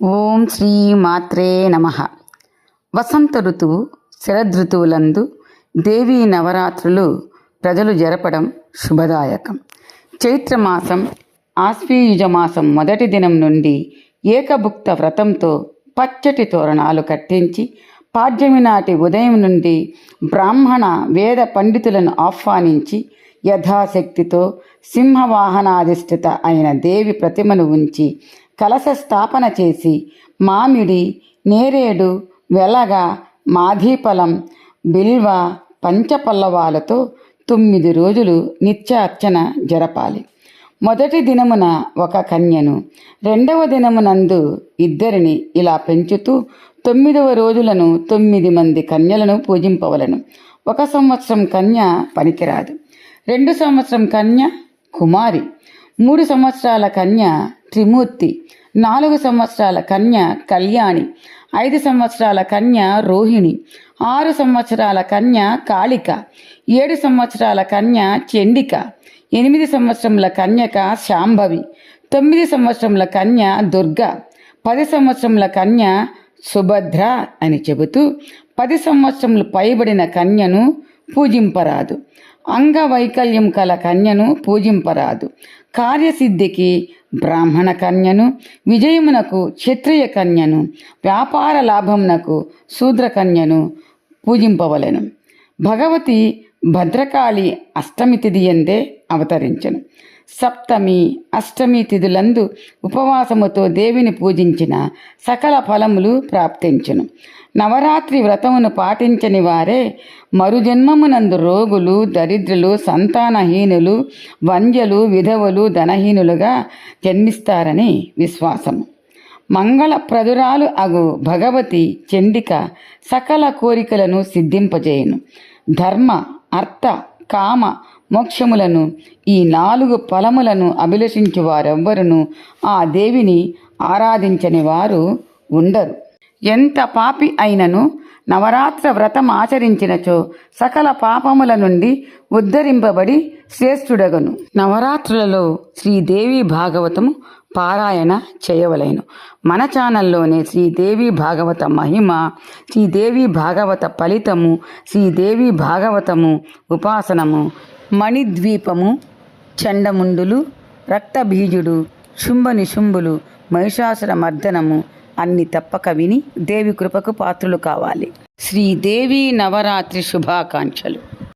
ఓం శ్రీ మాత్రే నమ. వసంత ఋతువు శరదృతువులందు దేవీ నవరాత్రులు ప్రజలు జరపడం శుభదాయకం. చైత్రమాసం ఆశ్వీయుజ మాసం మొదటి దినం నుండి ఏకభుక్త వ్రతంతో పచ్చటి తోరణాలు కట్టించి పాడ్యమి నాటి ఉదయం నుండి బ్రాహ్మణ వేద పండితులను ఆహ్వానించి యథాశక్తితో సింహవాహనాధిష్ఠిత అయిన దేవి ప్రతిమను ఉంచి కలశ స్థాపన చేసి మామిడి నేరేడు వెలగ మాధీఫలం బిల్వ పంచపల్లవాలతో తొమ్మిది రోజులు నిత్యార్చన జరపాలి. మొదటి దినమున ఒక కన్యను రెండవ దినమునందు ఇద్దరిని ఇలా పెంచుతూ తొమ్మిదవ రోజులను తొమ్మిది మంది కన్యలను పూజింపవలను. ఒక సంవత్సరం కన్య పనికిరాదు. రెండు సంవత్సరం కన్య కుమారి. మూడు సంవత్సరాల కన్య త్రిమూర్తి నాలుగు సంవత్సరాల కన్య కళ్యాణి ఐదు సంవత్సరాల కన్య రోహిణి ఆరు సంవత్సరాల కన్య కాళిక ఏడు సంవత్సరాల కన్య చండిక ఎనిమిది సంవత్సరముల కన్యక శాంభవి తొమ్మిది సంవత్సరముల కన్య దుర్గ పది సంవత్సరముల కన్య సుభద్ర అని చెబుతూ పది సంవత్సరములు పైబడిన కన్యను పూజింపరాదు. అంగవైకల్యం కల కన్యను పూజింపరాదు. కార్యసిద్ధికి బ్రాహ్మణ కన్యను విజయమునకు క్షత్రియ కన్యను వ్యాపార లాభమునకు శూద్ర కన్యను పూజింపవలెను. భగవతి భద్రకాళి అష్టమి తిథి ఎందే అవతరించను. సప్తమి అష్టమి తిథులందు ఉపవాసముతో దేవిని పూజించిన సకల ఫలములు ప్రాప్తించును. నవరాత్రి వ్రతమును పాటించని వారే మరుజన్మమునందు రోగులు దరిద్రులు సంతానహీనులు వంజలు విధవలు ధనహీనులుగా జన్మిస్తారని విశ్వాసము. మంగళప్రదురాలు అగు భగవతి చండిక సకల కోరికలను సిద్ధింపజేయును. ధర్మ అర్థ కామ మోక్షములను ఈ నాలుగు ఫలములను అభిలషించు వారెవ్వరును ఆ దేవిని ఆరాధించని వారు ఉండరు. ఎంత పాపి అయినను నవరాత్ర వ్రతం ఆచరించినచో సకల పాపముల నుండి ఉద్ధరింపబడి శ్రేష్ఠుడగను. నవరాత్రులలో శ్రీదేవి భాగవతము పారాయణ చేయవలేను. మన ఛానల్లోనే శ్రీదేవి భాగవత మహిమ శ్రీదేవి భాగవత ఫలితము శ్రీదేవి భాగవతము ఉపాసనము మణిద్వీపము చండముండులు రక్తబీజుడు శుంభ నిశుంభులు మహిషాసుర మర్దనము అన్ని తప్పక విని దేవి కృపకు పాత్రులు కావాలి. శ్రీదేవి నవరాత్రి శుభాకాంక్షలు.